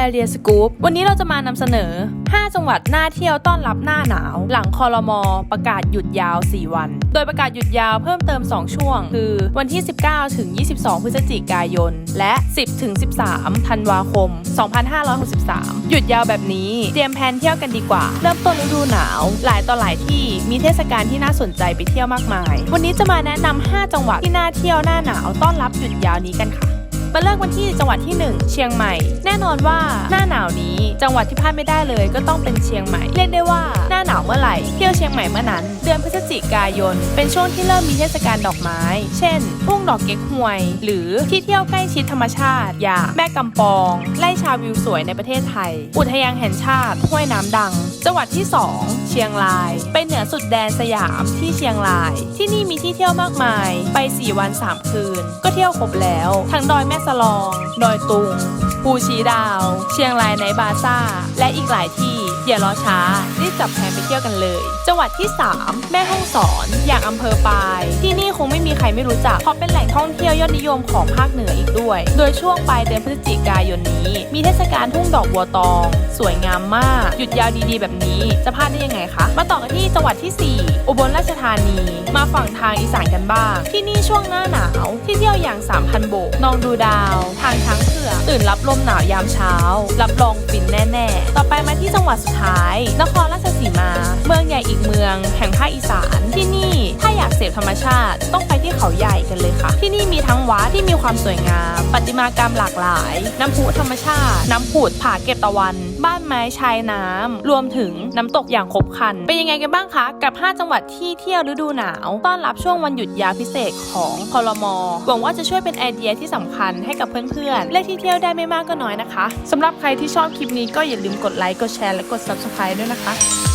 Area Scoop วันนี้เราจะมานำเสนอ 5 จังหวัดน่าเที่ยวต้อนรับหน้าหนาว หลังคอรมอประกาศหยุดยาว 4 วัน โดยประกาศหยุดยาวเพิ่มเติม 2 ช่วง คือวันที่ 19 ถึง 22 พฤศจิกายน และ 10 ถึง 13 ธันวาคม 2563 หยุดยาวแบบนี้ เตรียมแผนเที่ยวกันดีกว่า เริ่มต้นฤดูหนาว หลายต่อหลายที่มีเทศกาลที่น่าสนใจไปเที่ยวมากมาย วันนี้จะมาแนะนำ5จังหวัดที่น่าเที่ยวหน้าหนาวต้อนรับหยุดยาวนี้กันค่ะ มาเริ่มกันที่จังหวัดที่ 1 เชียงใหม่ แน่นอนว่าหน้าหนาวนี้จังหวัดที่พลาดไม่ได้เลยก็ต้องเป็นเชียงใหม่ เรียกได้ว่าหน้าหนาวเมื่อไหร่เที่ยวเชียงใหม่เมื่อนั้น เดือนพฤศจิกายน เป็นช่วงที่เริ่มมีเทศกาลดอกไม้ เช่นทุ่งดอกเก๊กฮวย หรือที่เที่ยวใกล้ชิดธรรมชาติอย่างแม่กำปอง ไล่ชาวิวสวยในประเทศไทย อุทยานแห่งชาติห้วยน้ำดัง จังหวัดที่ 2 เชียงรายไปเหนือสุดแดนสยามที่เชียงราย ที่นี่มีที่เที่ยวมากมาย ไป 4 วัน 3 คืน ก็เที่ยวครบแล้วทั้งดอยแม่สลอง ดอยตุง ภูชีดาว เชียงรายในบาซ่า และอีกหลายที่ อย่ารอช้า รีบจับแผนไปเที่ยวกันเลย จังหวัดที่ 3 แม่ฮ่องสอน อย่างอำเภอปาย ที่นี่คงไม่มีใครไม่รู้จัก เพราะเป็นแหล่งท่องเที่ยวยอดนิยมของภาคเหนืออีกด้วย โดยช่วงปลายเดือนพฤศจิกายนนี้ มีเทศกาลทุ่งดอกบัวตอง สวยงามมาก หยุดยาวดีๆ แบบนี้ จะพลาดได้ยังไงคะ มาต่อกันที่จังหวัดที่ 4 อุบลราชธานี มาฝั่งทางอีสานกันบ้าง ที่นี่ช่วงหน้าหนาว ที่เที่ยวอย่าง 3,000 โบก นองดูดาว ทางช้างเผือก ตื่นรับลมหนาวยามเช้า รับรองฟินแน่ ๆ ต่อไปมาที่จังหวัดสุดท้ายนครราชสีมา เมืองใหญ่อีกเมือง แห่งภาคอีสานที่นี่ ถ้าอยาก ธรรมชาติ ต้องไปที่เขาใหญ่กันเลยค่ะ ที่นี่มีทั้งวัดที่มีความสวยงามประติมากรรมหลากหลาย น้ำพุธรรมชาติ น้ำผุดผาเก็บตะวัน บ้านไม้ชายน้ำ รวมถึงน้ำตกอย่างครบครัน เป็นยังไงกันบ้างคะ กับ 5 จังหวัดที่เที่ยวฤดูหนาว ต้อนรับช่วงวันหยุดยาวพิเศษของคอรมอหวังว่าจะช่วยเป็นไอเดียที่สำคัญให้กับเพื่อนๆ และที่เที่ยวได้ไม่มากก็น้อยนะคะสำหรับใครที่ชอบคลิปนี้ก็อย่าลืมกดไลค์ กดแชร์ และกด subscribe ด้วยนะคะ